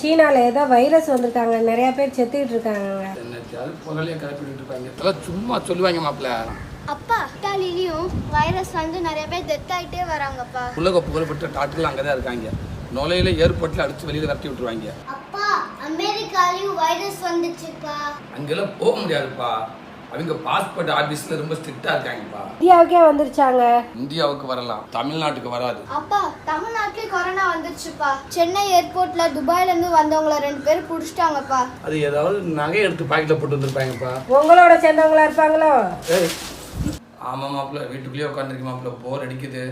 சீனால ஏதோ வைரஸ் வந்திருக்காங்க. நிறைய பேர் செத்துக்கிட்டு இருக்காங்க என்னத்தையாவது புகழையே கிளப்பிட்டு இருப்பாங்க. இதெல்லாம் சும்மா சொல்லுவாங்க மாப்பிள்ள. அப்பா இட்டாலிலையும் வைரஸ் வந்து நிறைய பேர் டெத் ஆயிட்டே வராங்கப்பா. உலக புகழ்பெற்ற டாக்டர்லாம் அங்கே தான் இருக்காங்க. நுழையில ஏர்போர்ட்டில் அடிச்சு வெளியில் விரட்டி விட்டுருவாங்க. அப்பா அமெரிக்காலையும் வைரஸ் வந்துச்சுப்பா. அங்கெல்லாம் போக முடியாதுப்பா. அவங்க பாஸ்போர்ட் ஆஃபீஸில் ரொம்ப ஸ்ட்ரிக்டாக இருக்காங்கப்பா. இந்தியாவுக்கே வந்துருச்சாங்க? இந்தியாவுக்கு வரலாம். தமிழ்நாட்டுக்கு வராது. அப்பா தமிழ்நாட்டிலே கொரோனா வந்துருச்சுப்பா. சென்னை ஏர்போர்ட்ல துபாயில இருந்து வந்தவங்கள ரெண்டு பேர் புடிச்சிட்டாங்கப்பா. அது ஏதாவது நகை எடுத்து பாக்கெட்டில் போட்டு வந்திருப்பாங்கப்பா. உங்களோட சேர்ந்தவங்களா இருப்பாங்களோ? ஆமாம் மாப்பிள்ள. வீட்டுக்குள்ளேயே உட்காந்துருக்கு மாப்பிள்ள. போர் அடிக்குது.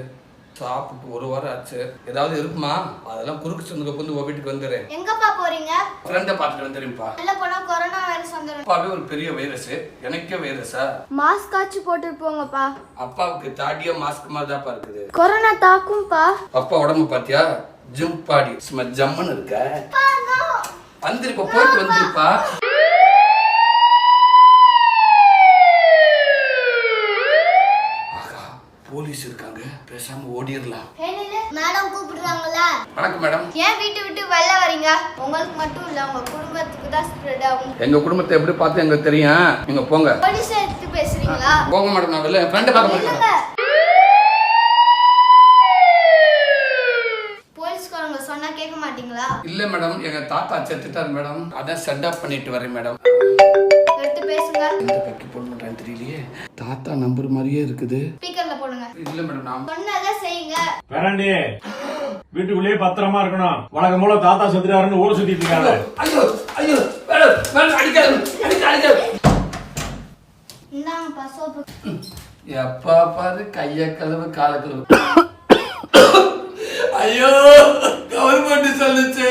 சாப்பிட்டு ஒரு வாரம் ஆச்சு. ஏதாவது இருக்குமா? அதெல்லாம் குறுக்கு சொந்தக்கு வந்து உன் வீட்டுக்கு வந்துடுறேன். எங்கப்பா போறீங்க? ஃப்ரெண்டை பார்த்துட்டு வந்துடுறேன்ப்பா. வெளில போனா கொரோனா வைரஸ் வந்துடும் அப்பாவே ஒரு பெரிய வைரஸ் எனக்கே வைரஸா மாஸ்க் ஆச்சு போட்டுட்டு போங்கப்பா. அப்பாவுக்கு தாடியா மாஸ்க் மாதிரி தான்ப்பா இருக்குது. கொரோனா தாக்கும்பா அப்பா உடம்பு பாத்தியா? Gym body. சும்மா ஜம்முன்னு இருக்க. வந்துரு இப்ப போயிட்டு வந்துருப்பா ஆகா போலீஸ் இருக்காங்க. பேசாம ஓடிடலாம். மேடம் கூப்பிடுறாங்களா வணக்கம் மேடம் ஏன் வீட்டு விட்டு வெளில வரீங்க? உங்களுக்கு மட்டும் இல்ல உங்க குடும்பத்துக்கு தான் ஸ்ப்ரெட் ஆகும். எங்க குடும்பத்தை எப்படி பார்த்து எங்களுக்கு தெரியும்? நீங்க போங்க. போலீஸ் எடுத்து பேசுறீங்களா? போங்க மேடம் நான் வெளில ஃப்ரெண்டை பார்க்க மாட்டேன் போலீஸ்காரங்க சொன்னா கேட்க மாட்டீங்களா? இல்ல மேடம் எங்க தாத்தா செத்துட்டாரு மேடம் அதான் செட் அப் பண்ணிட்டு வரேன் மேடம் எடுத்து பேசுங்க. எந்த பக்கி போட மாட்டேன்னு தெரியலையே. தாத்தா நம்பர் மாதிரியே இருக்குது. இல்ல மேடம் நான் சொன்னதை செய்யுங்க. பேராண்டி வீட்டுக்குள்ளேயே பத்திரமா இருக்கணும். வழக்கம் போல தாத்தா செத்துறாருன்னு ஊரை சுத்திட்டு இருக்காங்க ஐயோ ஐயோ மேடம் மேடம் அடிக்காது அடிக்க அடிக்காது இந்தாங்கப்பா சோப்பு. எப்பா பாரு கைய கழுவு கால கழுவு. ஐயோ கவர்மெண்ட் சொல்லுச்சு.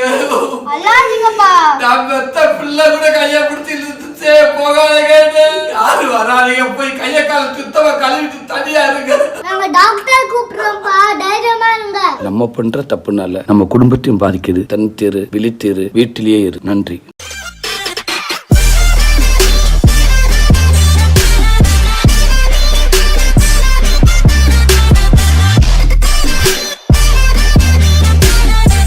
அல்லாதீங்கப்பா நான் பெத்த பிள்ளை கூட கைய பிடிச்சி இழுத்துச்சே போகாத கேட்டு. யாரு வராதீங்க போய் கைய கால சுத்தமா கழுவிட்டு தனியா இருக்கு நாங்க டாக்டர் கூப்பிடுறோம்ப்பா தைரியமா இருங்க நம்ம பண்ற தப்புனால நம்ம குடும்பத்தையும் பாதிக்குது. தன் தெரு விழித்தேரு வீட்டிலேயே இரு. நன்றி.